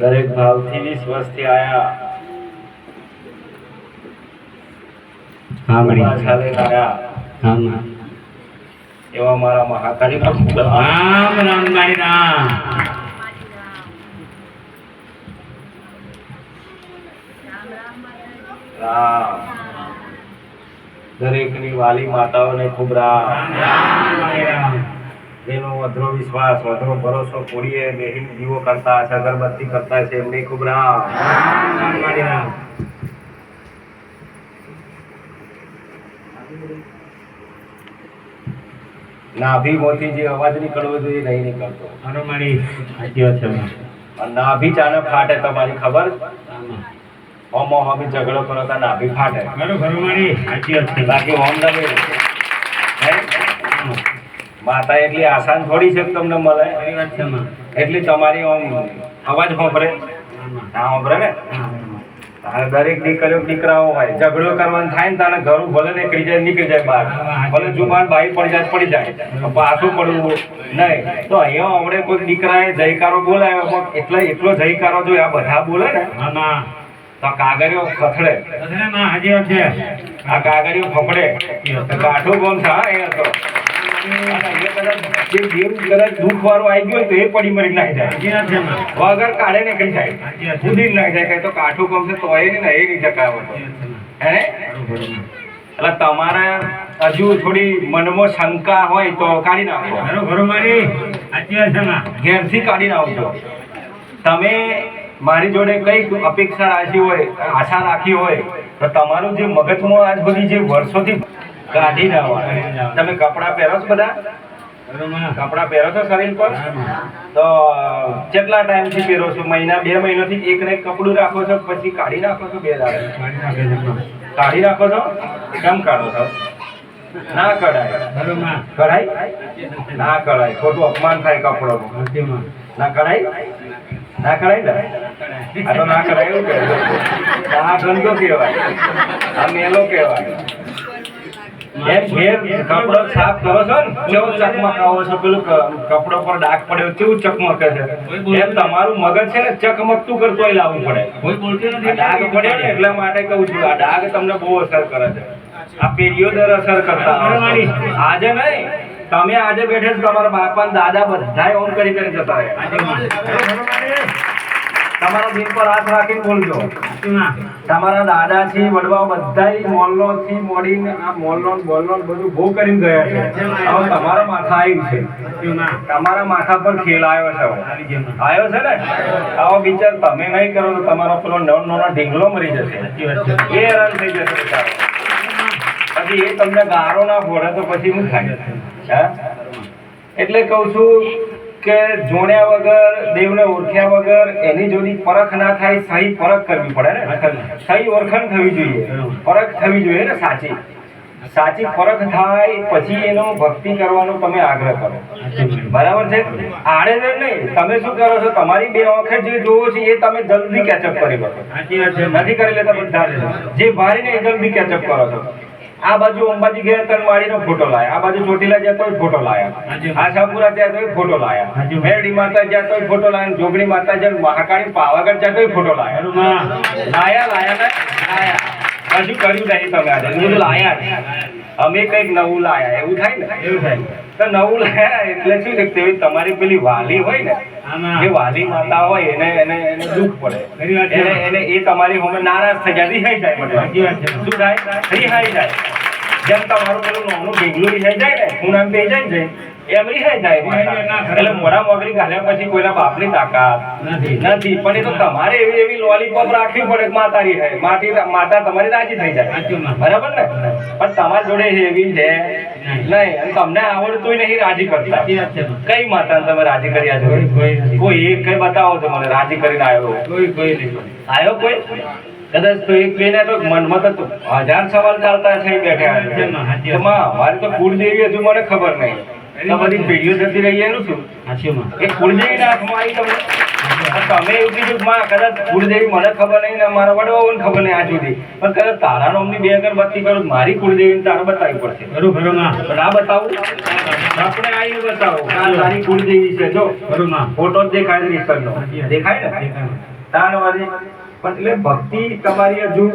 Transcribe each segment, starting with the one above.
દરેક ભાવથી સ્વસ્થ આયા. મળી પાછા આયા. હા એવા મારા મહાકાળી ભક્ત રામ રામ રામ. રામ. દરેકની વાલી માતાઓને ખૂબ રામ. રામ. જેનો અધરો વિશ્વાસ અધરો ભરોસો પૂરીએ બેહીન દીવો કરતા છે અગરબત્તી કરતા છે એમને ખૂબ રામ નાભી મોથી જે અવાજ નીકળવો જોઈએ નહીં નીકળતો મારો મારી સાચી વાત છે. નાભી ચાને ફાટે તમારી ખબર હા માં. હોમો હોમી ઝઘડો કરો તો નાભી ફાટે મારો ઘર મારી સાચી વાત છે બાકી ઓમમાં. માતા એટલી આસાન થોડી છે તમને મળે. એટલી તમારી ઓમ અવાજમાં. ના હોંભરે ને? તારે દરેક દીકરીઓ દીકરાઓ હોય ઝઘડો કરવાનું થાય ને તારે ઘરું ભલે નીકળી જાય નીકળી જાય બહાર. ભલે જુબાન બાઈ પડી જાય પડી જાય. પાછું પડવું નહીં. તો અહીંયા હમણાં કોઈ દીકરાએ જયકારો બોલાયો પણ એટલો એટલો જયકારો જો આ બધા બોલે ને તો કાગળિયો ખથડે આ કાગળિયો ફફડે. તો કાઠું ગોમ થાય એ હતો અહીંયા કદાચ જે દેવ કદાચ દુઃખ વાળો આવી ગયો તો એ પડી મરી નાખી જાય. વગર કાઢે નીકળી જાય. સાચી વાત છે. ખુદી જ નાખી જાય. કઈ તો કાઠું કમશે તો એ નહીં ને એ નહીં માં. હે. એટલે તમારે હજુ થોડી મનમાં શંકા હોય તો કાઢી નાખો. ઘેરથી કાઢી નાખજો. તમે મારી જોડે કઈ અપેક્ષા રાખી હોય આશા રાખી હોય તો તમારું જે મગજમાં આજ બધી જે વર્ષોથી કાઢી ના તમે કપડાં પહેરો છો બધા? કપડા કપડાં પહેરો છો શરીર પર? તો કેટલા ટાઈમથી પહેરો છો? મહિના બે મહિનાથી એક ને એક કપડું રાખો છો પછી કાઢી નાખો છો બે દાડે? કાઢી નાખે છે કેમ કાઢો છો? ના કઢાય. કઢાય? ના કઢાય. ખોટું અપમાન થાય કપડોનું. સાચી ના કઢાય? ના કઢાય ને? આ તો ના કઢાય એવું કહેવાય આ ગંદો કહેવાય. આ મેલો કહેવાય. એમ ઘેર કપડો સાફ કરો છો ને કેવો ચકમકાવો છો? પેલું કપડો પર ડાઘ પડ્યો કેવું ચકમકે છે? એમ તમારું મગજ છે ને ચકમકતું કરતો લાવવું પડે. કોઈ બોલતું નથી ડાઘ પડ્યો ને એટલા માટે કહું છું આ ડાઘ તમને બહુ અસર કરે છે. આ પેઢીઓ દર અસર કરતા આજે નહીં તમે આજે બેઠે તમારા બાપા ને દાદા બધા ઓમ કરી કરી જતા રહ્યા. તમારા દિલ પર હાથ રાખીને બોલજો. તમારા દાદા થી વડવા બધાય મોલનો થી મોડીને આ મોલનો બોલનો બધું બહુ કરીને ગયા છે. હવે તમારા માથા આવ્યું છે. તમારા માથા પર ખેલ આવ્યો છે. આવ્યો છે ને? આવો વિચાર તમે નહીં કરો તો તમારો પેલો નવ નાનો ઢીંગલો મરી જશે. છે એ હેરાન થઈ જશે પછી એ તમને ગારો ના ફોડે તો પછી હું થાય. હે? એટલે કહું છું કે જોણ્યા વગર દેવને ઓળખ્યા વગર એની જોડી પરખ ના થાય સહી પરખ કરવી પડે ને? સહી ઓળખાણ થવી જોઈએ. પરખ થવી જોઈએ ને સાચી? સાચી પરખ થાય પછી એનો ભક્તિ કરવાનો તમે આગ્રહ કરો. બરાબર છે? આડે નહીં. તમે શું કરો છો? તમારી બે આંખે જે જોવો છે એ તમે જલ્દી કેચઅપ કરી છે. નથી કરી લેતા બધા જે ભારી ને એ જલ્દી કેચઅપ કરો છો. આ બાજુ અંબાજી ગયા તન માળીનો ફોટો લાયા. આ બાજુ ચોટીલા જ્યાં તોય ફોટો લાયા. આશાપુરા ગયા તોય ફોટો લાયા. હાજી. મેરડી માતા જ્યાં તોય ફોટો લાયા જોગણી માતા જ્યાં મહાકાળી પાવાગઢ જ્યાં તોય ફોટો લાયા. લાયા લાયા ને લાયા. હજુ કર્યું નહીં તમે આજે. લાયા. અમે કંઈક નવું લાયા એવું થાય ને? એવું થાય. તો નવું લાયા એટલે શું છે તેવી તમારી પેલી વાલી હોય ને જે વાલી માતા હોય એને એને એને દુઃખ પડે. એને એને એ તમારી હોમે નારાજ થઈ જાય રિહાઈ જાય મતલબ શું થાય? રિહાઈ જાય. જેમ તમારું પેલું નાનું ઢીંગલું રિહાઈ જાય ને ખૂણામાં થઈ જાય ને એમ રિહાઈ જાય. એટલે મોઢા મોગરી ઘાલ્યા પછી કોઈના બાપની તાકાત નથી. પણ એ તો તમારે એવી એવી લોલીપોપ રાખવી પડે માતા રિહાઈ માટી માતા તમારી રાજી થઈ જાય. બરાબર ને? પણ તમારી જોડે એવી છે? નહીં. અને તમને આવડતું નહીં રાજી કરતા. કઈ માતાને તમે રાજી કર્યા છો કોઈ એક કઈ બતાવો તો મને રાજી કરીને આવ્યો કોઈ કોઈ નહીં. આવ્યો કોઈ? કદાચ તો એક બેને તો મનમાં તો હજાર સવાલ ચાલતા છે. બેઠા એમાં. મારી તો કુળદેવી હજુ મને ખબર નહીં. તો બધી પેઢીઓ જતી રહી એનું શું? સાચીમાં. એ કુળદેવીના હાથમાં આવી તમને? તમે એવું કીધું માં કદાચ કુળદેવી મને ખબર નહીં ને મારા વડવાઓને ખબર નહીં આ સુધી પણ કદાચ તારા નામની બે અગરબત્તી કરું તો મારી કુળદેવીને તારે બતાવવી પડશે. બરોબર પણ આ બતાવું? આપણે આવીને બતાવો તારી કુળદેવી છે. જો બરોબરમાં. ફોટો જ દેખાય દેખાય ને? તાણવાળી પણ એટલે ભક્તિ તમારી હજુ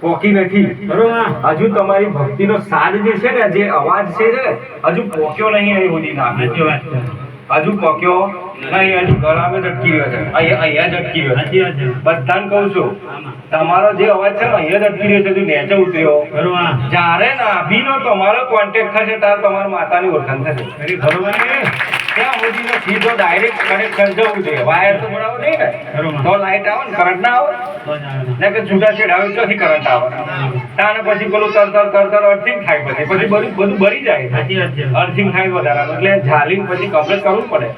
પોકી નથી. બરોબર? હજુ તમારી ભક્તિનો સાદ જે છે ને જે અવાજ છે ને હજુ પોક્યો નહીં અહીં સુધી ના હજુ પોક્યો ગળામાં જ અટકી રહ્યો છે. અહીંયા જ અટકી રહ્યો છે. બધાને કહું છું તમારો જે અવાજ છે અહીંયા જ અટકી રહ્યો છે તું નેચે ઉતર્યો. જ્યારે નાભીનો તમારો કોન્ટેક્ટ થશે ત્યારે તમારા માતાની ઓળખાણ થશે. ખરી ત્યાં સુધીનો સીધો ડાયરેક્ટ કનેક્શન જવું જોઈએ. વાયર તો બોલાવો નહીં ને. તો લાઈટ આવે ને કરંટ ના આવે. ને કે છૂટા છેડા આવે ત્યાંથી કરંટ આવે. તાને પછી પેલું તરતર તરતર અર્થિંગ થાય પછી. પછી બધું બધું બળી જાય. અર્થિંગ થાય વધારે એટલે ઝાલીને પછી કમ્પ્લીટ કરવું પડે.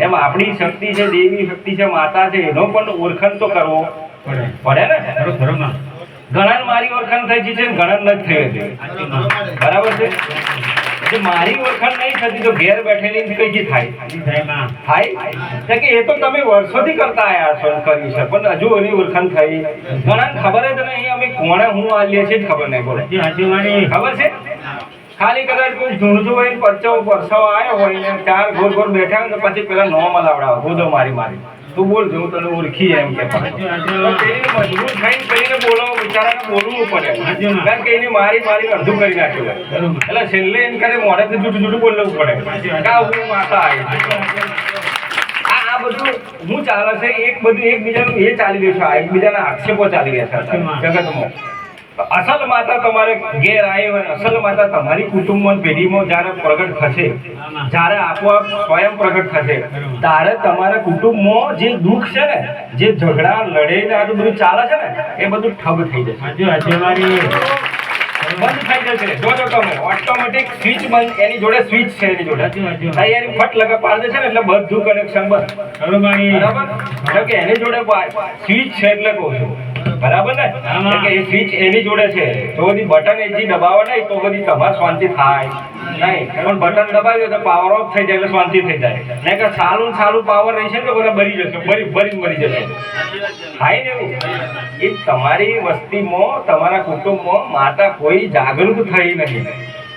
એમ આપણી શક્તિ છે દેવી શક્તિ છે માતા છે એનો પણ ઓળખાણ તો કરવો પડે. ને? ઘણા મારી ઓળખાણ થઈ છે ઘણા નથી થઈ છે બરાબર છે? મારી ઓળખાણ નહીં થતી તો ઘેર બેઠેલી કઈ થાય? થાય. કે એ તો તમે વર્ષોથી કરતા આવ્યા છો કર્યું છે પણ હજુ એની ઓળખાણ થઈ. ઘણા ખબર જ નહીં અમે કોણે હું આ લે છે ખબર નહીં બોલો. ખબર છે? ખાલી કદાચ કોઈ ઢૂંઢતું હોય પરચો પરસાવો આવ્યો હોય ને ચાર ગોર ગોર બેઠા હોય ને તો પછી પેલા નો મલાવડા હોદો મારી મારી. તું બોલ હું તને ઓળખી એમ કે સાચી વાત છે. તો પેલીને મજબૂર થઈને કરીને બોલો બિચારાને બોલવું પડે. કારણ કે એની મારી મારી અડધું કરી નાખ્યું. એટલે છેલ્લે એમ કરે મોઢેથી જુઠું જુઠું બોલવું પડે. કા હું માતા આવી આ આ બધું હું ચાલે છે એક બધું એકબીજાનું એ ચાલી રહ્યું છે એકબીજાના આક્ષેપો ચાલી રહ્યા છે જગતમાં. અસલ માતા તમારે ઘેર આવી હોય અસલ માતા તમારી કુટુંબમાં પેઢીમાં જ્યારે પ્રગટ થશે જ્યારે આપોઆપ સ્વયં પ્રગટ થશે ત્યારે તમારા કુટુંબમાં જે દુઃખ છે ને જે ઝઘડા લડે ને આ બધું ચાલે છે ને એ બધું ઠબ થઈ જશે. બંધ થઈ જશે. જોજો તમે ઓટોમેટિક સ્વિચ બંધ એની જોડે સ્વિચ છે એની જોડે. તૈયારી ફટ લગા પાડી દેશે ને એટલે બધું કનેક્શન બંધ. બરાબર કે એની જોડે સ્વિચ છે એટલે કહું છું. બરાબર ને? આમાં. એટલે કે એ સ્વિચ એની જોડે છે. તો બધી બટન એજી દબાવો નહીં તો બધી તમારે શાંતિ થાય. નહીં. પણ બટન દબાવ્યો તો પાવર ઓફ થઈ જાય એટલે શાંતિ થઈ જાય. નહીં કે સારું સારું પાવર રહેશે ને તો બધા બરી જશે. બરી બરી મરી જશે. થાય ને એવું? એ તમારી વસ્તીમાં તમારા કુટુંબમાં માતા કોઈ જાગૃત થઈ નહીં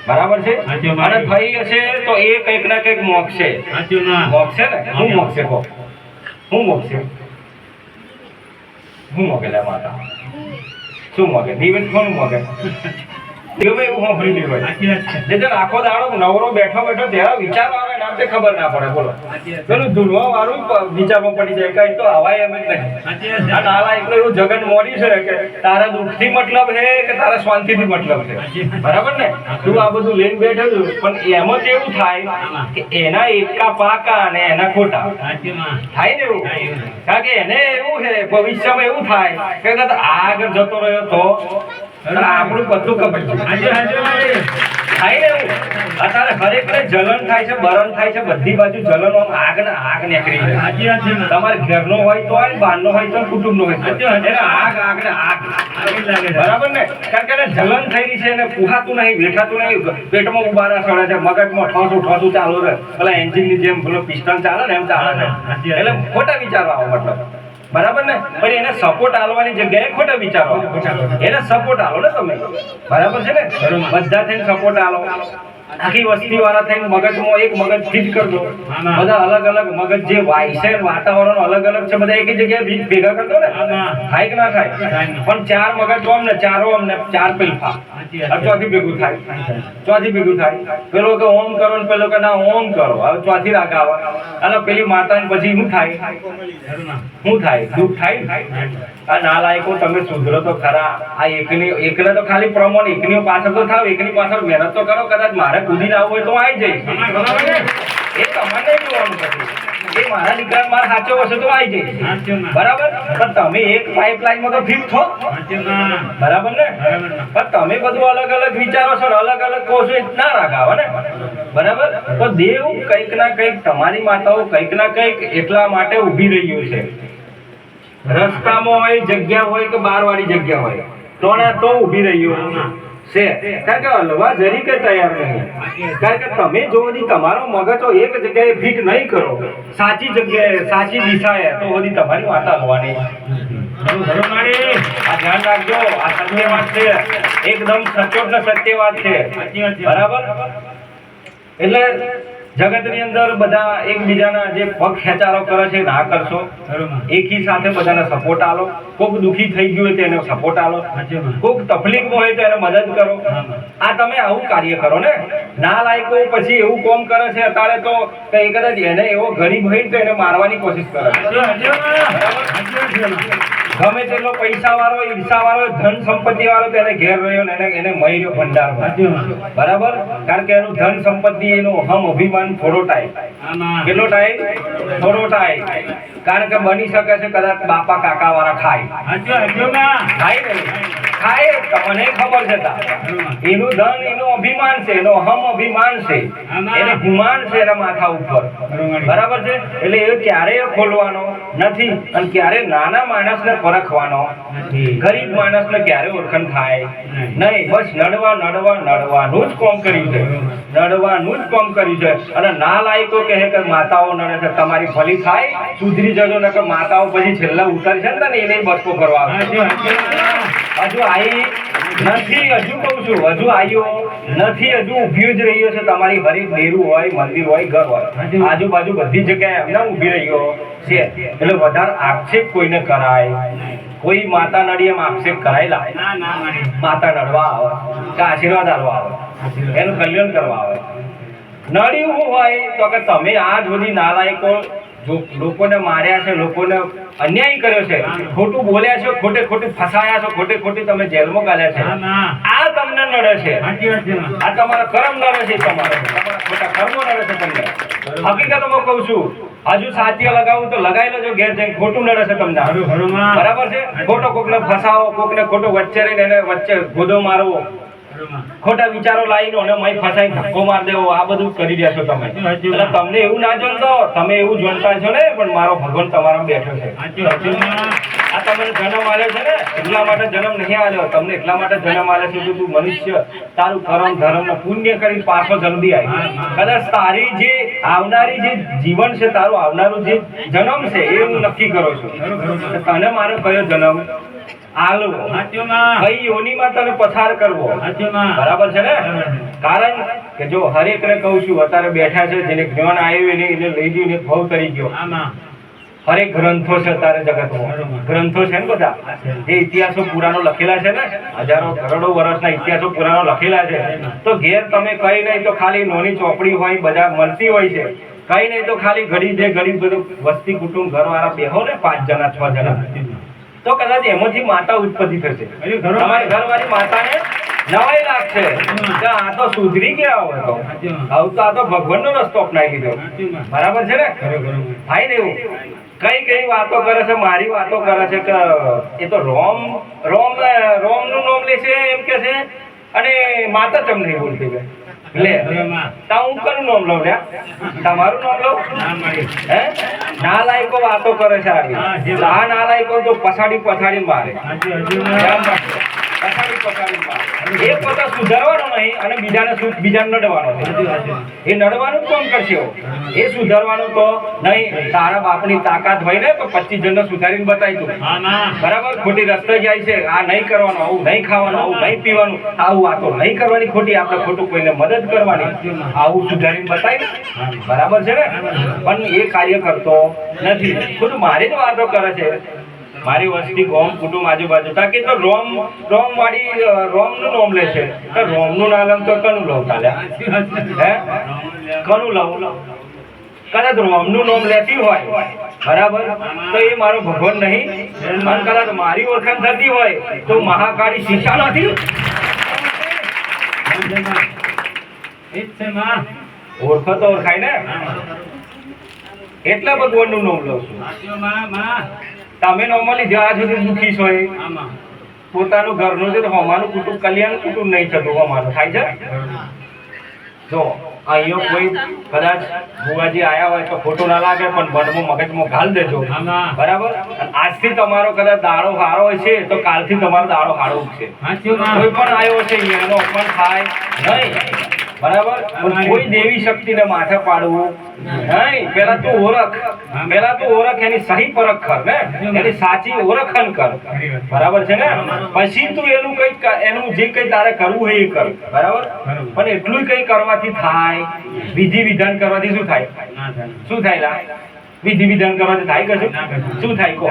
બરાબર છે? અને થઈ હશે તો એ કંઈક ના કંઈક મોક્ષે. મોક્ષે ને? હું મોક્ષે કહું? હું મોક્ષે? હું મોગે લે માતા? શું મોગે? નિવેદ કોણ મોગે? ગમે એવું સાંભળી નહીં હોય જે આખો દાડો નવરો બેઠો બેઠો ત્યારે વિચારો આવે ને આપણે ખબર ના પડે બોલો. પેલું ધૂળવા વાળું વિચારમાં પડી જાય કઈ તો હવાય એમ જ નહીં. આ નાલા એકલો એવું જગન મોડી છે કે તારા દુઃખથી મતલબ છે કે તારા શાંતિથી મતલબ છે. બરાબર ને? તું આ બધું લઈને બેઠો છું પણ એમાં એવું થાય કે એના એકા પાકા અને એના ખોટા. થાય ને એવું? કારણ કે એને એવું છે ભવિષ્યમાં એવું થાય કે આગળ જતો રહ્યો તો આપણું બધું. સાચી સાચી વાણી. થાય ને અત્યારે હરેકને જલન થાય છે બરણ થાય છે બધી બાજુ જલન આમ આગ ને આગ નીકળી જાય હાજી છે તમારે ઘરનો હોય તો હોય બહારનો હોય તો કુટુંબનો હોય. એને આગ આગ ને આગ. આગ લાગે છે. બરાબર ને? કારણ કે એને જલન થઈ રહી છે એને પુહાતું નહીં વેઠાતું નહીં. પેટમાં ઉબારા સડે છે મગજમાં ઠોસું ઠોસું ચાલુ રહે પેલા એન્જિનની જેમ પેલો પિસ્ટન ચાલે ને એમ ચાલે છે. એટલે ખોટા વિચારો આવો મતલબ. બરાબર ને? પણ એને સપોર્ટ આલવાની જગ્યાએ ખોટા વિચારો. એને સપોર્ટ આલો ને તમે. બરાબર છે ને? બધા થઈને સપોર્ટ આલો. આખી વસ્તી વાળા થઈને મગજમાં એક મગજ ફિટ કરજો. બધા અલગ અલગ મગજ જે વાય છે વાતાવરણ અલગ અલગ છે બધા એક જગ્યાએ ભેગા કરતો ને. થાય કે ના થાય પણ ચાર મગજ આમ ને ચારો આમ ને ચાર પેલફા. ચોથી ભેગું થાય. ચોથી ભેગું થાય. પેલો કે ઓમ કરો ને પેલો કે ના ઓમ કરો. હવે ચોથી રાગ આવે અને પેલી માતા ને પછી શું થાય. શું થાય? દુઃખ થાય? આ નાલાયકો તમે સુધરો તો ખરા. આ એકની એકને તો ખાલી પ્રમાણ એકની પાછળ તો થાવ એકની પાછળ મહેનત તો કરો કદાચ મારે કૂદીને આવવું હોય તો આવી જઈશ. એ તમારે નહીં જોવાનું પછી એ મારા દીકરા મારા સાચો હશે તો આવી જઈશ. બરાબર? પણ તમે એક પાઇપલાઇનમાં તો ફિટ થો. બરાબર ને? પણ તમે બધું અલગ અલગ વિચારો છો અલગ અલગ કહો છો ના રાખાવે ને? બરાબર? તો દેવ કંઈક ના કંઈક તમારી માતાઓ કંઈક ના કંઈક એટલા માટે ઊભી રહ્યું છે. રસ્તામાં હોય જગ્યા હોય કે બાર વાળી જગ્યા હોય તો ને તો ઊભી રહ્યું. છે. કારણ કે હલવા જરી કે તૈયાર નહીં. કારણ કે તમે જો હજી તમારો મગજો એક જગ્યાએ ફિટ નહીં કરો. સાચી જગ્યાએ, સાચી દિશાએ, તો બધી તમારી વાત હલવાની આ ધ્યાન રાખજો. આ સત્ય છે. એકદમ સચોટ ને છે. બરાબર? એટલે જગતની અંદર બધા એકબીજાના જે પગ ખેંચારો કરે છે ના કરશો. એકી સાથે બધાને સપોર્ટ આલો. કોક દુખી થઈ ગયું હોય તો એને સપોર્ટ આલો. કોક તકલીફમાં હોય તો એને મદદ કરો. આ તમે આવું કાર્ય કરો ને. ના લાયકો પછી એવું કોમ કરે છે અત્યારે તો કઈ કદાચ એને એવો ગરીબ હોય તો એને મારવાની કોશિશ કરે છે. ગમે તેટલો પૈસા વાળો ઈર્ષા વાળો ધન સંપત્તિ વાળો તેને ઘેર રહ્યો ને એને એને સાચી વાત. બરાબર? કારણ કે એનું ધન સંપત્તિ એનું અહમ અભિમાન થોડો ટાઈમ. કેટલો ટાઈમ? થોડો ટાઈમ. કારણ કે બની શકે છે કદાચ બાપા કાકા વાળા ખાય. ખાય નહીં. ખાય તમને ખબર છે. એનું ધન એનું અભિમાન છે એનો હમ અભિમાન છે. એને ગુમાન છે એના માથા ઉપર. બરાબર. છે? એટલે એ ક્યારેય ખોલવાનો નથી અને ક્યારે નાના માણસને પરખવાનો ગરીબ માણસને ક્યારે ઓળખણ થાય નહીં. બસ નડવા નડવા નડવાનું જ કોમ કર્યું છે. નડવાનું જ કોમ કર્યું છે. અને ના લાયકો કહે કે માતાઓ નડે છે. તમારી ભલી થાય સુધરી જજો ને કે માતાઓ પછી છેલ્લા ઉતરશે ને તને એને બસકો કરવા છે. હજુ આઈ નથી હજુ કહું છું હજુ આવ્યો નથી હજુ ઊભી જ રહ્યો છે તમારી હરેક ડેરું હોય મંદિર હોય ઘર હોય. આજુબાજુ બધી જગ્યાએ એમને ઊભી રહ્યો છે. એટલે વધારે આક્ષેપ કોઈને કરાય કોઈ માતા નડી એમ આક્ષેપ કરાય લાય ના ના. મારી. માતા નડવા આવે કે આશીર્વાદ આલવા આવે. એનું કલ્યાણ કરવા આવે. નડ્યું હોય તો કે તમે આ જોડી નાલાયકો લોકોને માર્યા છે લોકોને અન્યાય કર્યો છે. ખોટું બોલ્યા છે ખોટે ખોટું ફસાયા છો ખોટે ખોટી તમે જેલમાં ગાલ્યા છે. આ તમને નડે છે. આ તમારા કર્મ નડે છે તમારે. ખોટા કર્મો નડે છે તમને. હકીકતમાં કહું છું હજુ સાચી લગાવું તો લગાવી લેજો ઘેર જઈને. ખોટું નડે છે તમને. બરાબર છે? ખોટો કોકને ફસાવો કોકને ખોટો વચ્ચે રહીને એને વચ્ચે ગોદો મારવો. ખોટા વિચારો લાવીને અને મય ફસાઈ ધક્કો માર દેવો. આ બધું કરી રહ્યા છો તમે એટલે તમને એવું ના જોનતો તમે એવું જોનતા છો ને પણ મારો ભગવાન તમારા બેઠો છે. આ તમને જન્મ આલ્યો છે ને? એટલા માટે જન્મ નહીં આલ્યો. તમને એટલા માટે જન્મ આલ્યો છે તું મનુષ્ય તારું કર્મ ધર્મ પુણ્ય કરી પાછો જલ્દી આવી કદાચ તારી જે આવનારી જે જીવન છે તારું આવનારું જે જન્મ છે એ હું નક્કી કરું છું. તને મારો કયો જન્મ? આલવો. કઈ યોનિમાં તને પસાર કરવો? બરાબર છે ને? કારણ કે જો હરેકને કહું છું અત્યારે બેઠા છે જેને જ્ઞાન આવ્યું એને એને લઈ ગયું ને ભવ કરી ગયો. હરેક ગ્રંથો છે અત્યારે જગતમાં. ગ્રંથો છે ને બધા? જે ઇતિહાસો પુરાણો લખેલા છે ને હજારો કરોડો વર્ષના ઇતિહાસો પુરાણો લખેલા છે. તો ઘેર તમે કઈ નહીં તો ખાલી નોની ચોપડી હોય બધા મળતી હોય છે. કઈ નહીં તો ખાલી ઘડી જે ગરીબ બધું વસ્તી કુટુંબ ઘરવાળા બેહો ને પાંચ જણા છ જણા. તો કદાચ એમાંથી માતા ઉત્પત્તિ થશે. અરે ઘરો- તમારી ઘરવાળી માતાને નવાઈ લાગશે. આ તો સુધરી ગયા હોય તો. હવે તો આ તો ભગવાનનો રસ્તો અપનાવી લીધો બરાબર છે ને? થાય ને એવું? કઈ કઈ વાતો કરે છે? મારી વાતો કરે છે કે એ તો રોમ રોમ રોમનું નામ લે છે એમ કે છે. અને માતા તમને બોલતી કે લે તા હું કનું નામ લઉં લ્યા? તમારું નામ લઉં? ના લાયકો હે? વાતો કરે છે આવી. આ ના તો તો પછાડી પછાડી મારે. સાચી પોતા સુધારવાનો નહીં અને બીજાને બીજાને નડવાનો. એ નડવાનું કોણ કરશે એ સુધારવાનું તો નહીં. તારા બાપની તાકાત હોય ને તો પચીસ જણને સુધારીને બતાવી તું બરાબર? ખોટી રસ્તે જાય છે. આ નહીં કરવાનું આવું નહીં ખાવાનું આવું નહીં પીવાનું આવું વાતો નહીં કરવાની ખોટી. આપણે ખોટું કોઈને મદદ કરવાની. આવું સુધારીને બતાવી. બરાબર છે ને? પણ એ કાર્ય કરતો નથી. ખુદ મારી જ વાતો કરે છે. મારી વસ્તી ગોમ કુટુંબ આજુબાજુ. તાકી તો રોમ રોમ વાળી રોમ રોમનું નામ લે છે? તો રોમનું નામ તો કનું લઉં તાલે. હે? કનું લઉં? કદાચ રોમનું નામ લેતી હોય બરાબર? તો એ મારો ભગવાન નહીં. અને કદાચ મારી ઓળખાણ થતી હોય તો મહાકાળી શિક્ષા નથી. ઓળખો તો ઓળખાય ને? એટલે ભગવાનનું નામ લઉં છું. તમે નોર્મલી જ્યાં સુધી દુખી છો એ પોતાનું ઘરનું છે તો અમારું કુટુંબ કલ્યાણ કુટુંબ નહીં થતું અમારું. થાય છે? જો અહીંયા કોઈ કદાચ ભુવાજી આયા હોય તો ખોટું ના લાગે પણ મનમાં મગજમાં ઘાલ દેજો. બરાબર? આજથી તમારો કદાચ દાડો હારો છે તો કાલથી તમારો દાડો હારો છે. કોઈ પણ આવ્યો છે એનો પણ થાય નહીં. બરાબર? કોઈ દેવી શક્તિને માથે પાડવું નહીં. પેલા તું ઓળખ. પેલા તું ઓળખ એની સહી પરખ કર ને? એની સાચી ઓળખન કર. બરાબર છે ને? પછી તું એનું કઈ એનું જે કઈ તારે કરવું હોય એ કર. બરાબર? પણ એટલું કઈ કરવાથી થાય. વિધિ વિધાન કરવાથી શું થાય? શું થાય લા? વિધિ વિધાન કરવાથી થાય કશું? શું થાય? કહો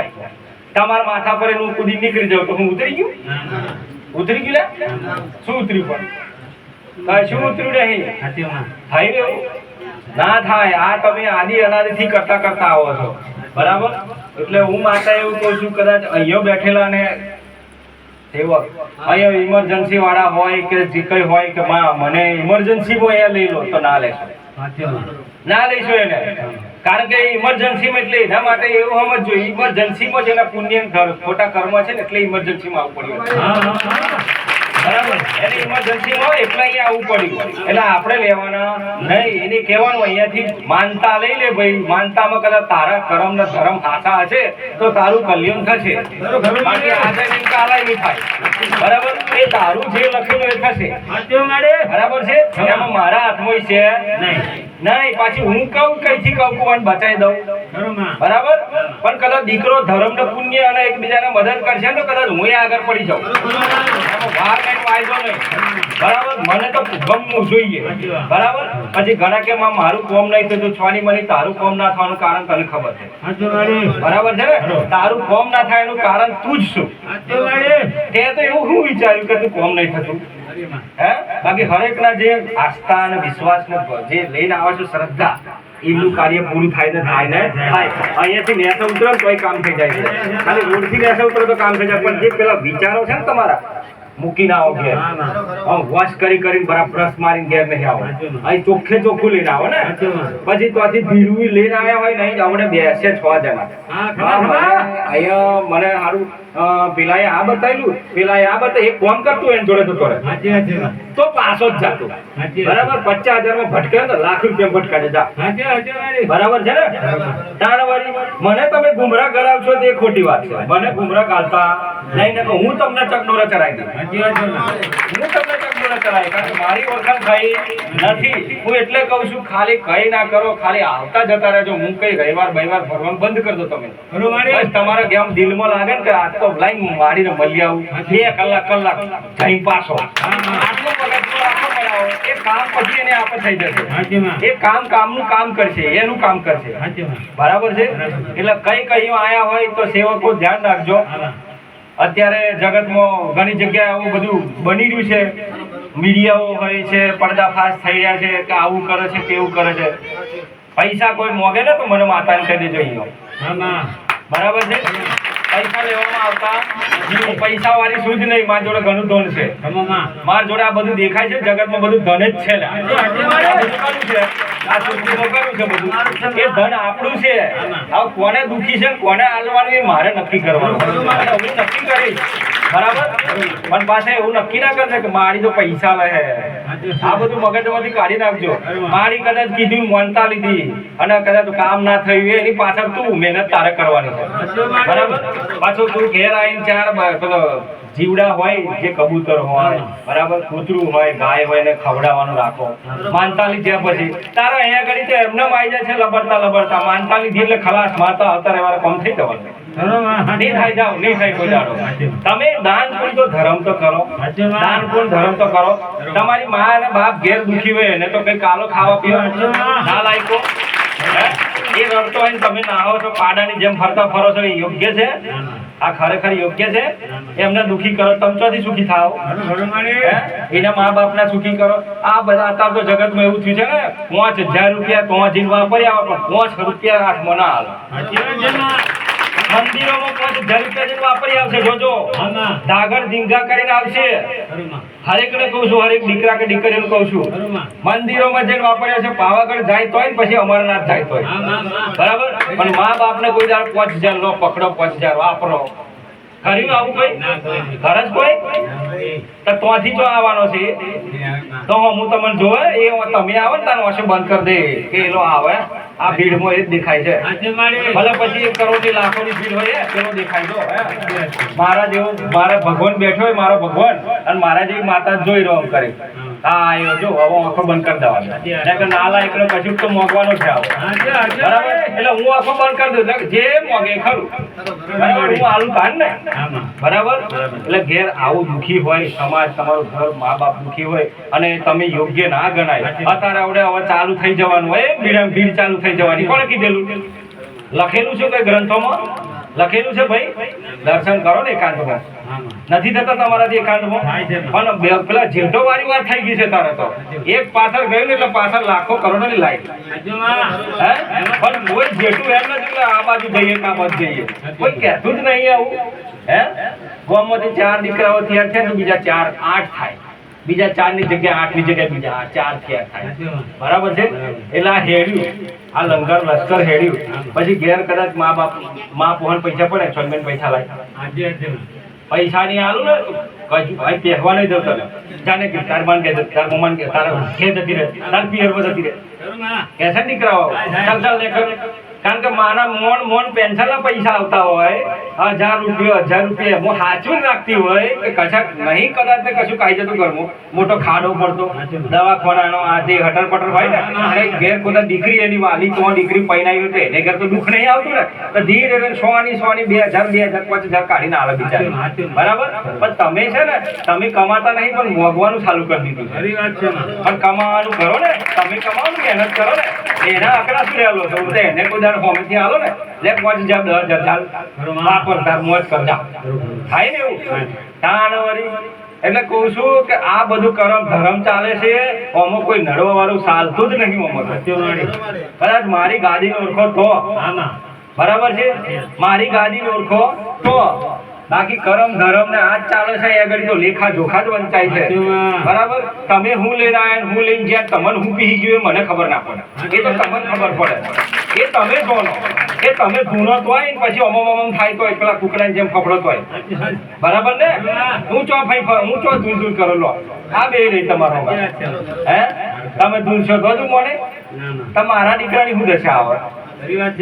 તમારા માથા પર એનું કુદી નીકળી જાવ તો હું ઉતરી ગયું? ઉતરી ગયું શું ઉતરી પણ? શું ઉતર્યું નહીં સાચું માં થાય ને એવું? ના થાય આ તમે આદિ અનાદિથી કરતા કરતા આવો છો. બરાબર? એટલે હું માતા એવું કહું છું કદાચ અહીંયા બેઠેલા ને સેવક અહીંયા ઇમરજન્સી વાળા હોય કે જે કઈ હોય કે માં મને ઇમરજન્સીમાં અહીંયા લઈ લો તો ના લેશો. ના લઈશું એને. કારણ કે ઇમરજન્સીમાં એટલે એના માટે એવું સમજજો ઇમરજન્સીમાં જ એના પુણ્ય ખોટા કર્મ છે ને એટલે ઇમરજન્સીમાં આવવું પડ્યું બરાબર. એને ઇમરજન્સી હોય એટલે અહીંયા આવવું પડ્યું. એટલે આપણે લેવાના નહીં. એને કહેવાનું અહીંયાથી માનતા લઈ લે ભાઈ. માનતામાં કદાચ તારા કર્મ ને ધર્મ આશા હશે તો તારું કલ્યાણ થશે. બાકી આજે નહીં થાય બરાબર? એ તારું જે લખેલું એ થશે. બરાબર છે? એમાં મારા હાથમાં છે? નહીં. નહીં પાછી હું કહું કઈથી કહું કોણ બચાવી દઉં. બરાબર. પણ કદાચ દીકરો ધર્મ ને પુણ્ય અને એકબીજાને મદદ કરશે તો કદાચ હું આગળ પડી જાઉં. વાર કઈ વાંધો નહીં. બરાબર? મને તો ગમવું જોઈએ. બરાબર? પછી ઘણા કે માં મારું કોમ નહીં થતું છવાની મની તારું કોમ ના થવાનું કારણ તને ખબર છે. બરાબર છે ને? તારું કોમ ના થાય એનું કારણ તું જ શું તે તો એવું હું વિચાર્યું કે તું કોમ નહીં થતું. હે? બાકી હરેકના જે આસ્થા અને વિશ્વાસ ને જે લઈને આવે છે શ્રદ્ધા એમનું કાર્ય પૂરું થાય ને થાય ને થાય. અહીંયાથી નેસ ઉતરો તો કામ થઈ જાય છે. ખાલી રોડથી નેસ ઉતરો તો કામ થઈ જાય. પણ જે પેલા વિચારો છે ને તમારા મૂકી ના આવો ઘેર. હા વોશ કરી કરીને બરાબર બ્રશ મારીને ઘેર નહીં આવો. અહીં ચોખ્ખે ચોખ્ખું લઈને આવો ને. પછી તો ત્યાંથી ભીડું લઈને આવ્યા હોય નહીં આપણે બેસે છ જણા અહીંયા મને સારું પેલાએ આ બતાવ્યું. પેલાએ આ બતાવ્યું એક ફોન કરતું એને જોડે જતો રહે. તો પાછો જ જાતો. બરાબર? પચાસ હજારમાં ભટકે તો લાખ રૂપિયા ભટકાડે જા બરાબર છે ને? તાણ મને તમે ગુમરાહ કરાવશો તે ખોટી વાત છે. મને ગુમરા કાઢતા નહીં ને હું તમને ચકડોરા ચડાવી દઉં. હું તમને ચકડોરા ચડાવી કારણ કે મારી ઓળખાણ થઈ નથી. હું એટલે કહું છું ખાલી કઈ ના કરો ખાલી આવતા જતા રહેજો. હું કઈ રવિવાર બહિવાર ભરવાનું બંધ કરી દો તમે બસ તમારા ગેમ દિલમાં લાગે ને કે આજ તો લાઈન મારીને મળી આવું. બે કલાક કલાક જઈ પાછો આટલો. એ કામ પછી એને આપે થઈ જશે. સાચી માં એ કામ કામનું કામ કરશે એનું કામ કરશે. બરાબર છે? એટલે કઈ કઈ આયા હોય તો સેવકો ધ્યાન રાખજો. અત્યારે જગતમાં ઘણી જગ્યાએ આવું બધું બની રહ્યું છે. મીડિયાઓ હોય છે પડદાફાશ થઈ રહ્યા છે કે આવું કરે છે તેવું કરે છે. પૈસા કોઈ મોગે ને તો મને માતાને કહી દેજો બરાબર છે? પૈસા લેવામાં આવતા પૈસા વાળી શું જ નહીં મારા જોડે ઘણું ધન છે. મારા જોડે આ બધું દેખાય છે જગતમાં બધું ધન જ છે એ ધન આપણું છે. હવે કોને દુખી છે કોને હાલવાનું એ મારે નક્કી કરવાનું. હું નક્કી કરીશ. બરાબર? પણ પાછા એવું નક્કી ના કરશે કે મારી તો પૈસા લે આ બધું મગજમાંથી કાઢી નાખજો. મારી કદાચ કીધું, માનતા લીધી અને કદાચ કામ ના થયું, એની પાછળ તું મહેનત તારે કરવાની છે. બરાબર? પાછું તું ઘેર આવીને ચાર જીવડા હોય જે કબૂતર હોય બરાબર? કૂતરું હોય ગાય હોય ને ખવડાવવાનું રાખો. માનતા લીધ્યા પછી. તારા અહીંયા ઘડી તો એમને આવી જાય છે લબડતા લબડતા. માનતા લીધી એટલે ખલાસ મારતા આવતા રહેવાના કોમ થઈ જવાનું. ખરું માં નહીં થાય જાઓ નહીં થાય કોઈ દાડો. તમે દાન પુણ્ય તો ધર્મ તો કરો. દાન પુણ્ય ધર્મ તો કરો. તમારી મા અને બાપ ઘેર દુખી હોય એને તો કઈ કાલો ખાવા પીવા ના લાયકો. હે? એ રડતો હોય તમે નાહો છો પાડાની જેમ ફરતા ફરો છો એ યોગ્ય છે? આ ખરેખર યોગ્ય છે? એમને દુખી કરો તમે ચોથી સુખી હે? એના મા બાપના સુખી કરો. આ બધા અત્યારે તો જગતમાં એવું થયું છે ને પાંચ હજાર રૂપિયા પાંચ જીન વાપરી આવે પણ પાંચ રૂપિયા હાથમાં ના માં મંદિરોમાં પાંચ હજાર વાપરી આવશે. જોજો. માં ડાગર ધીંગા કરીને આવશે. હરેકને કહું છું હરેક દીકરા કે દીકરીને કહું છું મંદિરોમાં જઈને વાપર્યા છે પાવાગઢ જાય તોય પછી અમરનાથ જાય તોય. હા માં માં. બરાબર? પણ મા બાપને કોઈ દાડ પાંચ હજાર લો પકડો પાંચ હજાર વાપરો. કર્યું આવું કોઈ ના કોઈ કોઈ તો ત્યાંથી જો આવવાનો છે. તો હું તમને જોવે એ તમે આવો ને તાર ઓછો બંધ કરી દે. કે એલો આવે આ ભીડમાં એ જ દેખાય છે. ભલે પછી એક કરોડની લાખોની ભીડ હોય પેલો દેખાય જો મારા જેવો મારા ભગવાન બેઠો હોય મારો ભગવાન અને મારા જેવી માતા જોઈ રહ્યો એમ કરે. હા આવ્યો જો હવે આંખો બંધ કરી દેવાની. કે નાલા એકલો કશું તો આવો. હાથે બરાબર? એટલે હું આંખો બંધ કરી દઉં જે મોંઘે ખરું. બરાબર? હું આલું તાન ને? બરાબર? એટલે ઘેર આવું દુઃખી હોય સમાજ તમારું ઘર મા બાપ દુખી હોય અને તમે યોગ્ય ના ગણાય. અત્યારે આવડે હવે ચાલુ થઈ જવાનું હોય ભીડ ભીડ ચાલુ થઈ જવાની. કોણે કીધેલું? લખેલું છે કઈ ગ્રંથોમાં? લખેલું છે ભાઈ? દર્શન કરો ને એકાંતમાં નથી થતા તમારાથી એકાંતમાં પણ પેલા જેઠો વારી વાત થઈ ગઈ છે તારે તો. એક પાછળ ગયું ને એટલે પાછળ લાખો કરોડોની લાઈટ હાથે હે? પણ કોઈ જેટું એમ નથી એટલે આ બાજુ કે આ બાજુ જઈએ. કોઈ કહેતું જ નહીં આવું. હે? ગામમાંથી ચાર દીકરાઓ થયા છે ને બીજા ચાર આઠ થાય. બીજા ચારની જગ્યાએ આઠની જગ્યાએ બીજા ચાર થયા થાય. બરાબર છે? એટલે આ હેડ્યું. આ લંગર લશ્કર હેડ્યું. પછી ઘેર કદાચ મા બાપ મા પોહન પૈસા પડે છોડમેન પૈસા લાય. માં પૈસા નહીં આલું ને કશું ભાઈ પહેરવા નહીં દઉં તમે જાને કે તાર માન કે તાર મમાન કે તારા ઘે જતી રહે તાર પિયર પર જતી રહે. માં કેસે ચાલ ચાલ લેખક કારણ કે મારા મોન મોન પેન્શન ના પૈસા આવતા હોય હજાર રૂપિયા હજાર રૂપિયા. હું સાચું રાખતી હોય કે કશાક નહીં કદાચ ને કશું કાઈ જતું ઘરમાં મોટો ખાડો પડતો. દવાખાનાનો આ જે હટર પટર હોય ને અને ઘેર કોઈ દીકરી એની વાલી તો દીકરી પહેરાવી તો એને ઘેર તો દુઃખ નહીં આવતું ને. તો ધીરે ધીરે સો ની સો ની બે હજાર બે હજાર પાંચ હજાર કાઢીને આવે બિચારી. બરાબર? પણ તમે છે ને તમે કમાતા નહીં પણ મોગવાનું ચાલુ કરી દીધું છે. ખરી વાત છે પણ કમાવાનું કરો ને તમે કમાવાનું મહેનત કરો ને. એના આંકડા શું રહેલો છો? એને કોઈ ને લે પાંચ હજાર દસ હજાર ચાલ. વાપર તાર મોજ કરજા થાય ને એવું? તાણ વળી એટલે કહું છું કે આ બધું કરમ ધર્મ ચાલે છે અમુક કોઈ નડવા વાળું ચાલતું જ નહીં કદાચ મારી ગાડી ઓળખો તો. બરાબર છે? મારી ગાડી ઓળખો તો. બાકી કરમ ધરમ ને આજ ચાલે છે એ આગળ તો લેખા જોખા જ વંચાય છે. બરાબર? તમે હું લઈને આવ્યા હું લઈને જ્યાં તમને હું પી ગયું મને ખબર ના પડે. એ તો તમને ખબર પડે. એ તમે જોનો એ તમે ધૂનો તો હોય ને પછી અમમ અમમ થાય તો પેલા કુકડાની જેમ ફફડો હોય બરાબર ને? હું ચો ફાઈ હું ચો દૂર દૂર કરો લો? આ બે રહી તમારો હે? તમે દૂર છો તો જ ના તમારા દીકરાની શું દશા આવે?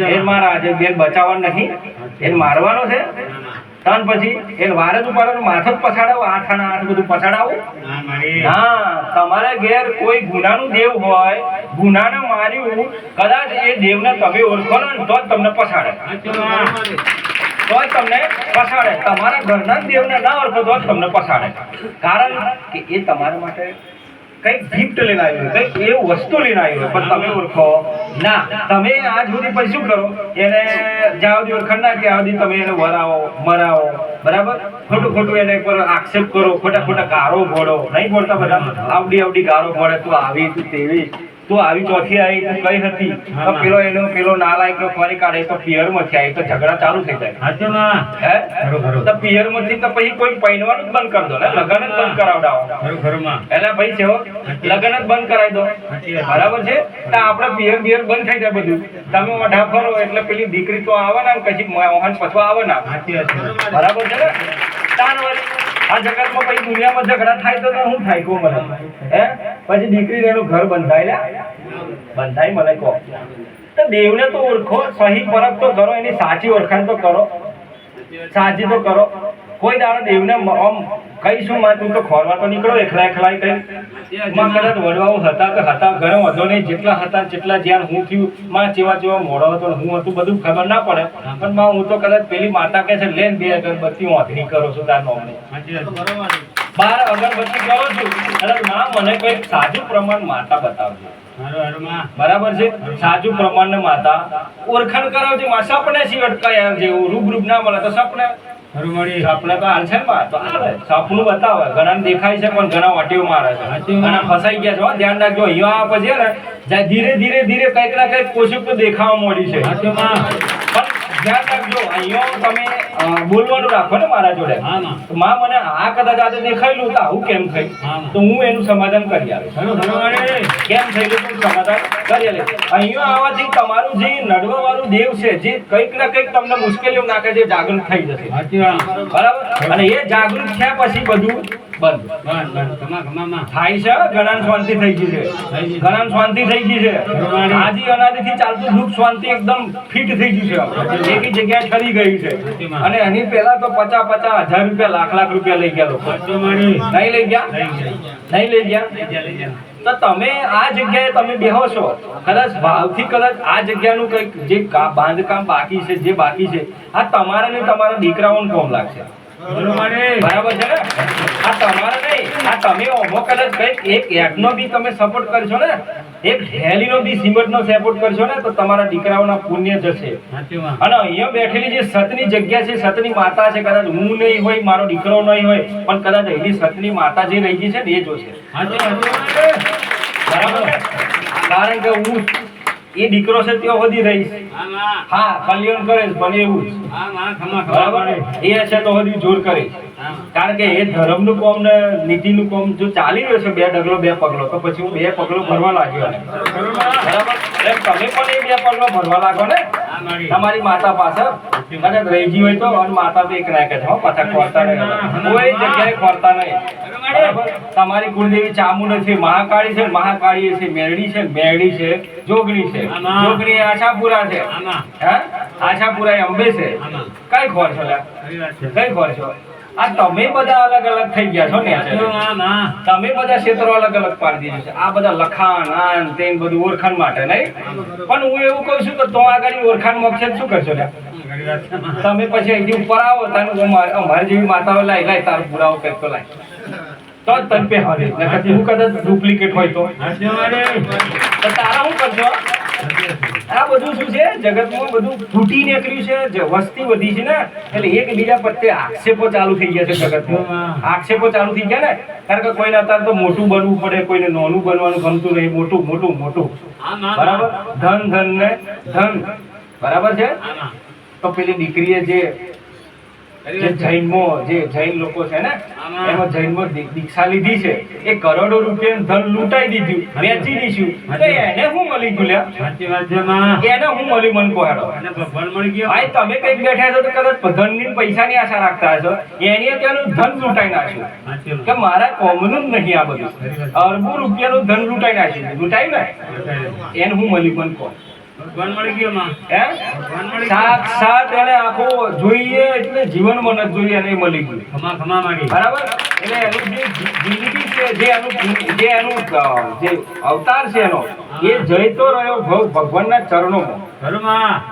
એ મારા આજે બેન બચાવવાનો નથી. એને મારવાનો છે? ત્રણ પછી એને વાર જ ઉપાડવાનું માથો જ પછાડાવો આઠ આના આઠ બધું પછાડાવો. હા તમારા ઘેર કોઈ ગુનાનું દેવ હોય ગુનાને માર્યું કદાચ એ દેવને તમે ઓળખો ને તો જ તમને પછાડે. તો જ તમને પછાડે. તમારા ઘરના દેવને ના ઓળખો તો જ તમને પછાડે. કારણ કે એ તમારા માટે કંઈક ગિફ્ટ લઈને આવ્યું હોય એવું વસ્તુ લઈને આવ્યું પણ તમે ઓળખો. ના, તમે આજ સુધી પછી શું કરો? એને જ્યાં સુધી ઓળખાણ ના ત્યાં સુધી તમે એને વરાવો, મરાવો, બરાબર? ખોટું ખોટું એને પર આક્ષેપ કરો, ખોટા ખોટા ગારો ભોડો નહીં ભોળતા બધા, આવડી આવડી ગારો ભોડે તું આવી તું તેવી. તું આવી ચોથી આવી તું કઈ હતી તો પેલો એનો પેલો નાલાયક નો ફરી કાઢે તો પિયરમાંથી આવી તો ઝઘડા ચાલુ થઈ જાય. હાથે ના. હે. તો પિયરમાંથી તો પછી કોઈ પહેરવાનું જ બંધ કરી દો. ને લગન જ બંધ કરાવડાવો. ખરું ખરું માં એટલે ભાઈ છે લગન જ બંધ કરાવી દો. બરાબર છે? તો આપણે પિયર બિયર બંધ થઈ જાય બધું. તમે વઢા ફરો એટલે પેલી દીકરી તો આવે ને પછી મોહન પછવા આવે ને. બરાબર છે ને? તાન વળી આ જગતમાં પછી દુનિયામાં ઝઘડા થાય તો હું થાય કો મને? હે? પછી દીકરી એનું ઘર બંધાય લે? બંધાય મને કહો. તો દેવને તો ઓળખો, સહી પરખ તો કરો, એની સાચી ઓળખાણ તો કરો. સાચી તો કરો. કોઈ દાડો દેવને આમ કહીશું માં તું તો ખોરવા તો નીકળો એકલા એકલા કઈ. માં કદાચ વડવાઓ હતા કે હતા ઘણો વધો નહીં જેટલા હતા જેટલા જ્યાં હું થયું માં જેવા જેવા મોડો હતો હું હતું બધું ખબર ના પડે. પણ માં હું તો કદાચ પેલી માતા કે છે લેન બે અગરબત્તી વાંધણી કરો છું તાર નોમને. બાર અગરબત્તી કરો છું. અને માં મને કોઈ સાચું પ્રમાણ માતા બતાવજો. બરાબર છે? સાચું પ્રમાણ માતા ઓળખાણ કરાવજો. માં સપને સી અટકાય જેવું રૂબરૂબ ના મળે તો સપને. ખરું સપના તો હાલ છે માં તો સપનું બતાવે. ઘણા દેખાય છે પણ ઘણા વાટીઓ મારે છે. ઘણા ફસાઈ ગયા છે. ધ્યાન રાખજો. અહીંયા આ પછી ને ધીરે ધીરે ધીરે કંઈક ના કંઈક કોશિશ તો દેખાવા મળી છે. પણ અહીંયા તમે બોલવાનું રાખો ને મારા જોડે. માં તો માં મને આ કદાચ આજે દેખાયેલું તો આવું કેમ થઈ? તો હું એનું સમાધાન કરી આવીશ. કેમ થયેલું તું સમાધાન? કરી લે અહીંયા આવવાથી તમારું જે નડવા વાળું દેવ છે જે કંઈક ના કંઈક તમને મુશ્કેલીઓ નાખે છે જાગૃત થઈ જશે. બરાબર? અને એ જાગૃત થયા પછી બધું બંધ. બસ બસ ખમા ખમા થાય છે ઘણા શાંતિ થઈ ગઈ છે. ઘણા શાંતિ થઈ ગઈ છે. આદિ અનાદિથી ચાલતું દુઃખ શાંતિ એકદમ ફિટ થઈ ગયું છે. એકી જગ્યાએ ઠરી ગયું છે. અને એની પહેલા તો પચાસ પચાસ હજાર રૂપિયા લાખ લાખ રૂપિયા લઈ ગયા લોકો. નહીં લઈ ગયા? નહીં લઈ ગયા? લઈ ગયા લઈ ગયા. તો તમે આ જગ્યાએ તમે બેહો છો. કદાચ ભાવથી કદાચ આ જગ્યાનું કંઈક જે બાંધકામ બાકી છે જે બાકી છે આ તમારા ને તમારા દીકરાઓને કોમ લાગશે. બરાબર છે આ તમારે નહીં. આ તમે કદાચ કંઈક એક એકનો બી તમે સપોર્ટ કરશો ને એક હેલીનો બી સિમેન્ટનો સપોર્ટ કરશો ને તો તમારા દીકરાઓના પુણ્ય જશે. અને અહીંયા બેઠેલી જે સતની જગ્યા છે સતની માતા છે કદાચ હું નહીં હોય મારો દીકરો નહીં હોય પણ કદાચ એની સતની માતા જે રહી ગઈ છે ને એ જોશે. બરાબર કારણ કે હું એ દીકરો છે ત્યાં સુધી રહીશ હા હા. કલ્યાણ કરે ભલે એવું બરાબર? એ છે તો વધી જોર કરે. છે. હા કારણ કે એ ધર્મનું કોમ ને નીતિનું કોમ જો ચાલી રહ્યો છે બે ડગલો બે પગલો તો પછી હું બે પગલો ભરવા લાગ્યો ને બરાબર? એમ તમે પણ એ બે પગલો ભરવા લાગો ને? તમારી માતા પાસે કદાચ રહી ગઈ હોય તો અને માતા તો એક નાખે છે પાછા ખોરતા નહીં કોઈ જગ્યાએ ખોરતા નહીં. તમારી કુળદેવી ચામુંડ છે મહાકાળી છે મહાકાળી છે મેરડી છે મેરડી છે જોગણી છે. જોગણી આશાપુરા છે. આશાપુરા એ અંબે છે. કઈ ખોર છે. કઈ ખોર છો આ તમે બધા અલગ અલગ થઈ ગયા છો ને તમે બધા ક્ષેત્રો અલગ અલગ પાડી દીધું છે. આ બધા લખાણ આન તે બધું ઓળખાણ માટે નહીં? પણ હું એવું કહું છું કે તો આગળ ઓળખાણ મોક્ષે શું કરશો માં. તમે પછી અહીંથી ઉપર આવો તારું અમાર- જેવી માતાઓ લાય લાય તારો પુરાવો કરતો લાય તો જ તન પે હારે નકર હું કદાચ ડુપ્લિકેટ હોય તો. તારા શું કરશો? આ બધું શું છે? જગતમાં બધું તૂટી નીકળ્યું છે વસ્તી વધી છે ને એટલે એકબીજા પ્રત્યે આક્ષેપો ચાલુ થઈ ગયા છે જગતમાં. આક્ષેપો ચાલુ થઈ ગયા ને કારણ કે કોઈને અત્યારે તો મોટું બનવું પડે કોઈને નાનું બનવાનું ગમતું નહીં મોટું મોટું મોટું. બરાબર? ધન ધન ને ધન. બરાબર છે? તો પેલી દીકરીએ જે જે જૈનમો જે જૈન લોકો છે ને એમાં જૈનમો દીક્ષા લીધી છે એ કરોડો રૂપિયાનું ધન લૂંટાઈ દીધું વેચી દીધું. તો એને હું મળી ગયું લ્યા? એને હું મળી મન કોહેડો? ભગવાન મળી ગયો. ભાઈ તમે કંઈક બેઠા છો તો કદાચ ધનની ને પૈસાની આશા રાખતા હશો. એની ત્યાંનું ધન લૂંટાઈ નાખ્યું. કે મારા કોમનું જ નહીં આ બધું. અરબો રૂપિયાનું ધન લૂંટાઈ નાખ્યું. લૂંટાયું ને? એને હું મળી મન કહો સાક્ષાત એને આખો જોઈએ એટલે જીવનમાં નથી જોઈએ એને મળી ગયું. બરાબર? એટલે એનું જે જિંદગી છે જે એનું જે એનું જે અવતાર છે એનો એ જઈતો રહ્યો ભગ- ભગવાનના ચરણોમાં.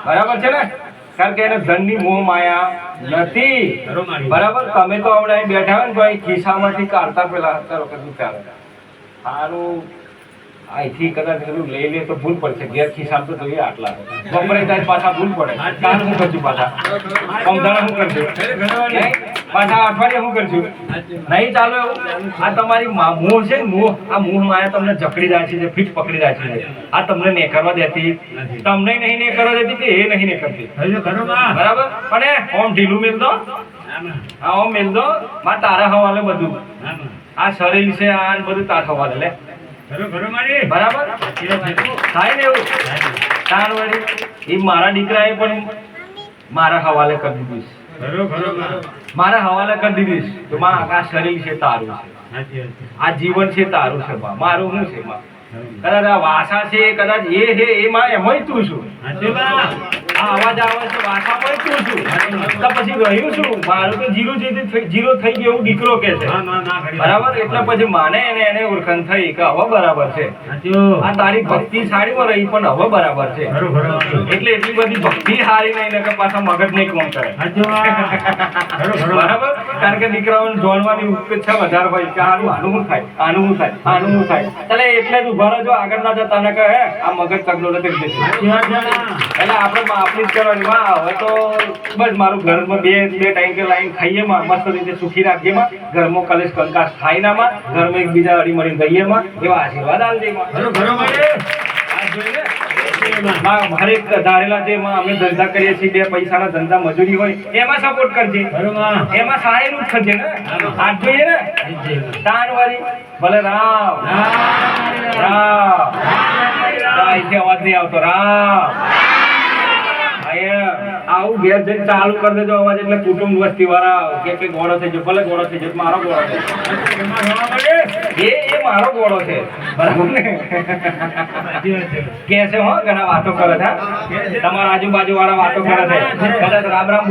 બરાબર છે ને? કારણ કે એને ધનની મોહ માયા નથી. બરાબર? તમે તો હમણાં બેઠા હોય ને ભાઈ ખિસ્સામાંથી કાઢતા પેલા કે શું સારું. અહીંથી કદાચ પેલું લઈ લે તો ભૂલ પડશે. ઘેરથી સાંભળો તો એ આટલા બપોરે થાય પાછા ભૂલ પડે. કાલ શું કરશું પાછા? સમજાણા શું કરશું? પાછા અઠવાડિયે શું કરશું? નહીં ચાલો આ તમારી મોહ છે ને મોહ આ મોહ માયા તમને જકડી રાખી છે ફિટ પકડી રાખી છે. આ તમને નહીં કરવા દેતી તમને નહીં ને કરવા દેતી કે એ નહીં ને કરતી બરાબર? પણ ઓમ ઢીલું મેલ દો. આ ઓમ મેલ દો. માં તારા હવાલે બધું. આ શરીર છે આ બધું તારા હવાલે લે. બરાબર? થાય ને એવું? તાર વળી. એ મારા દીકરાએ પણ મારા હવાલે કરી દીધું છે. ખરું ખરું મારા હવાલે કરી દીધીશ. તો માં આ શરીર છે તારું છે. આ જીવન છે તારું છે માં મારું શું છે માં કદાચ આ વાસા છે કદાચ એ છે એમાં એમાંય તું છું. અવાજ આવે છે વાસા પણ શું છું? તો પછી રહ્યું શું? મારું તો જીરો જે જીરો થઈ ગયો એવું દીકરો કે છે. બરાબર? એટલે પછી માને એને એને ઓળખાણ થઈ કે હવે બરાબર છે. આ તારી ભક્તિ સારીમાં રહી પણ હવે બરાબર છે. એટલે એટલી બધી ભક્તિ સારી નહીં કે પાછા મગજ નહીં કોમ કરે બરાબર? કારણ કે દીકરાઓને જોડવાની ઉપેક્ષા વધારે હોય કે આનું આનું શું થાય આનું શું થાય આનું શું થાય. એટલે એટલે જ ઊભા રહેજો આગળ ના જતા ને કહે આ મગજ તગલો નથી. એટલે આપણે જ કરવાની માં હવે તો બસ મારું ઘરમાં બે બે ટાઈમ કે લાઈન ખાઈએ માં મસ્ત રીતે સુખી રાખીએ માં ઘરમાં કલેશ કંકાસ થાય ના માં ઘરમાં એકબીજા હળી મળીને ગઈએ માં એવા આશીર્વાદ આલજે માં મારે ધારેલા એમાં અમે ધંધા કરીએ છીએ બે પૈસાના ધંધા મજૂરી હોય એમાં સપોર્ટ કરજે એમાં સાહેબ જ કરજે ને આજ જોઈએ ને તાન વાળી ભલે રામ રામ ના, અહીંથી અવાજ નહીં આવતો રામ આવું ઘેર જઈને ચાલુ કરી દેજો અવાજ એટલે કુટુંબ વસ્તી વાળા કે કે ગોળો થઈ ગયો ભલે ગોળો થઈ ગયો મારો ગોળો છે. એ એ મારો ગોળો છે. બરાબર ને? કે છે હો, ઘણા વાતો કરે છે? તમારા આજુબાજુ વાળા વાતો કરે છે. કદાચ રામ રામ